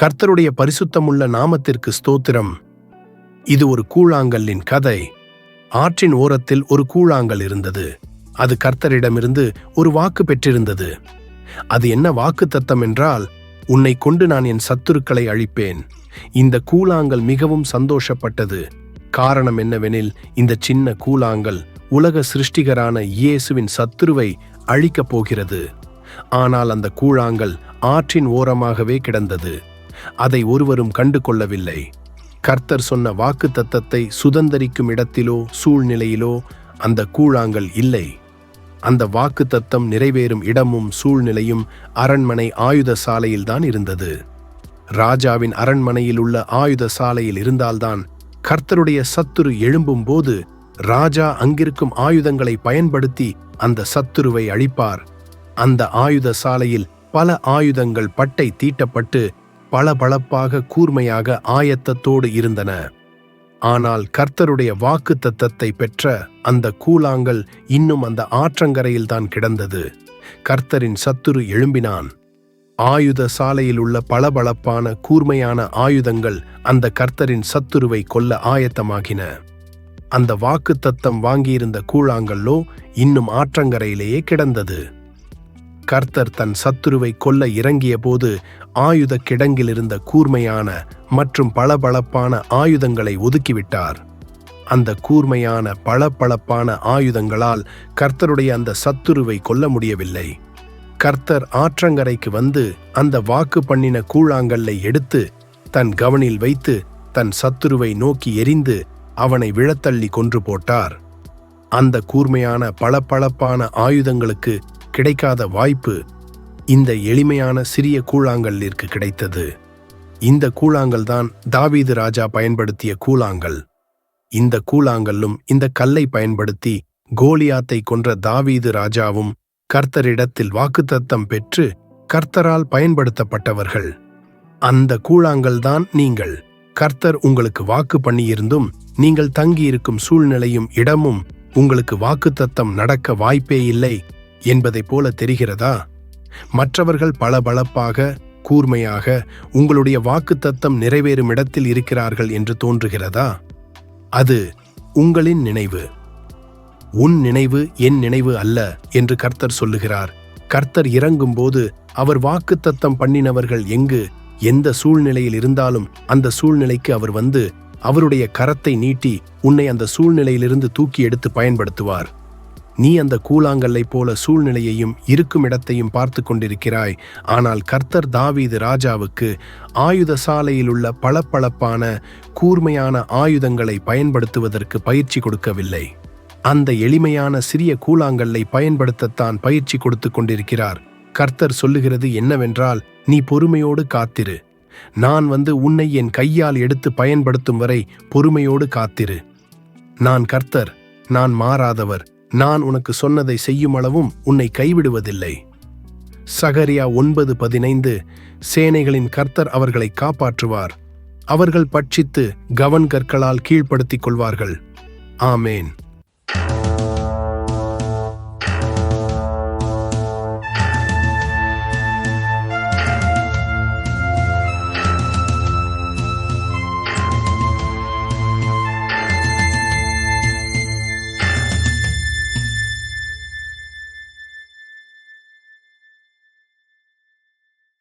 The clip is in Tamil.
கர்த்தருடைய பரிசுத்தமுள்ள நாமத்திற்கு ஸ்தோத்திரம். இது ஒரு கூழாங்கல்லின் கதை. ஆற்றின் ஓரத்தில் ஒரு கூழாங்கல் இருந்தது. அது கர்த்தரிடமிருந்து ஒரு வாக்கு பெற்றிருந்தது. அது என்ன வாக்கு தத்தம் என்றால் உன்னை கொண்டு நான் என் சத்துருக்களை அழிப்பேன். இந்த கூழாங்கல் மிகவும் சந்தோஷப்பட்டது. காரணம் என்னவெனில் இந்த சின்ன கூழாங்கல் உலக சிருஷ்டிகரான இயேசுவின் சத்துருவை அழிக்கப் போகிறது. ஆனால் அந்த கூழாங்கல் ஆற்றின் ஓரமாகவே கிடந்தது. அதை ஒருவரும் கண்டு கொள்ளவில்லை கர்த்தர் சொன்ன வாக்கு தத்தத்தை சுதந்தரிக்கும் இடத்திலோ சூழ்நிலையிலோ அந்த கூழாங்கல் இல்லை. அந்த வாக்கு தத்தம் நிறைவேறும் இடமும் சூழ்நிலையும் அரண்மனை ஆயுத சாலையில்தான் இருந்தது. ராஜாவின் அரண்மனையில் உள்ள ஆயுத சாலையில் இருந்தால்தான் கர்த்தருடைய சத்துரு எழும்பும் போது ராஜா அங்கிருக்கும் ஆயுதங்களை பயன்படுத்தி அந்த சத்துருவை அழிப்பார். அந்த ஆயுத சாலையில் பல ஆயுதங்கள் பட்டை தீட்டப்பட்டு பளபளப்பாக கூர்மையாக ஆயத்தத்தோடு இருந்தன. ஆனால் கர்த்தருடைய வாக்கு தத்தத்தை பெற்ற அந்த கூழாங்கல் இன்னும் அந்த ஆற்றங்கரையில்தான் கிடந்தது. கர்த்தரின் சத்துரு எழும்பினான். ஆயுத சாலையில் உள்ள பளபளப்பான கூர்மையான ஆயுதங்கள் அந்த கர்த்தரின் சத்துருவை கொல்ல ஆயத்தமாகின. அந்த வாக்கு தத்தம் வாங்கியிருந்த கூழாங்கல்லோ இன்னும் ஆற்றங்கரையிலேயே கிடந்தது. கர்த்தர் தன் சத்துருவை கொல்ல இறங்கிய போது ஆயுத கிடங்கில் இருந்த கூர்மையான மற்றும் பளபளப்பான ஆயுதங்களை ஒதுக்கிவிட்டார். அந்த கூர்மையான பளபளப்பான ஆயுதங்களால் கர்த்தருடைய அந்த சத்துருவை கொல்ல முடியவில்லை. கர்த்தர் ஆற்றங்கரைக்கு வந்து அந்த வாக்கு பண்ணின கூழாங்கல்லை எடுத்து தன் கவனில் வைத்து தன் சத்துருவை நோக்கி எரிந்து அவனை விழத்தள்ளி கொன்று போட்டார். அந்த கூர்மையான பளபளப்பான ஆயுதங்களுக்கு கிடைக்காத வாய்ப்பு இந்த எளிமையான சிறிய கூழாங்கல்லிற்கு கிடைத்தது. இந்த கூழாங்கல் தான் தாவீது ராஜா பயன்படுத்திய கூழாங்கல். இந்த கூழாங்கல்லும் இந்த கல்லை பயன்படுத்தி கோலியாத்தை கொன்ற தாவீது ராஜாவும் கர்த்தரிடத்தில் வாக்குத்தத்தம் பெற்று கர்த்தரால் பயன்படுத்தப்பட்டவர்கள். அந்த கூழாங்கல் தான் நீங்கள். கர்த்தர் உங்களுக்கு வாக்கு பண்ணியிருந்தும் நீங்கள் தங்கியிருக்கும் சூழ்நிலையும் இடமும் உங்களுக்கு வாக்குத்தத்தம் நடக்க வாய்ப்பே இல்லை. என்பதைப் போல தெரிகிறதா? மற்றவர்கள் பளபளப்பாக கூர்மையாக உங்களுடைய வாக்குத்தத்தம் நிறைவேறும் இடத்தில் இருக்கிறார்கள் என்று தோன்றுகிறதா? அது உங்களின் நினைவு. உன் நினைவு என் நினைவு அல்ல என்று கர்த்தர் சொல்லுகிறார். கர்த்தர் இறங்கும்போது அவர் வாக்குத்தத்தம் பண்ணினவர்கள் எங்கு எந்த சூழ்நிலையில் இருந்தாலும் அந்த சூழ்நிலைக்கு அவர் வந்து அவருடைய கரத்தை நீட்டி உன்னை அந்த சூழ்நிலையிலிருந்து தூக்கி எடுத்து பயன்படுத்துவார். நீ அந்த கூழாங்கல்லை போல சூழ்நிலையையும் இருக்கும் இடத்தையும் பார்த்து கொண்டிருக்கிறாய். ஆனால் கர்த்தர் தாவீது ராஜாவுக்கு ஆயுத சாலையில் உள்ள பளபளப்பான கூர்மையான ஆயுதங்களை பயன்படுத்துவதற்கு பயிற்சி கொடுக்கவில்லை. அந்த எளிமையான சிறிய கூழாங்கல்லை பயன்படுத்தத்தான் பயிற்சி கொடுத்து கொண்டிருக்கிறார். கர்த்தர் சொல்லுகிறது என்னவென்றால் நீ பொறுமையோடு காத்திரு. நான் வந்து உன்னை என் கையால் எடுத்து பயன்படுத்தும் வரை பொறுமையோடு காத்திரு. நான் கர்த்தர் நான் மாறாதவர். நான் உனக்கு சொன்னதை செய்யும் அளவும் உன்னை கைவிடுவதில்லை. சகரியா ஒன்பது பதினைந்து சேனைகளின் கர்த்தர் அவர்களை காப்பாற்றுவார். அவர்கள் பட்சித்து கவன் கற்களால் கீழ்ப்படுத்திக் கொள்வார்கள். ஆமேன்.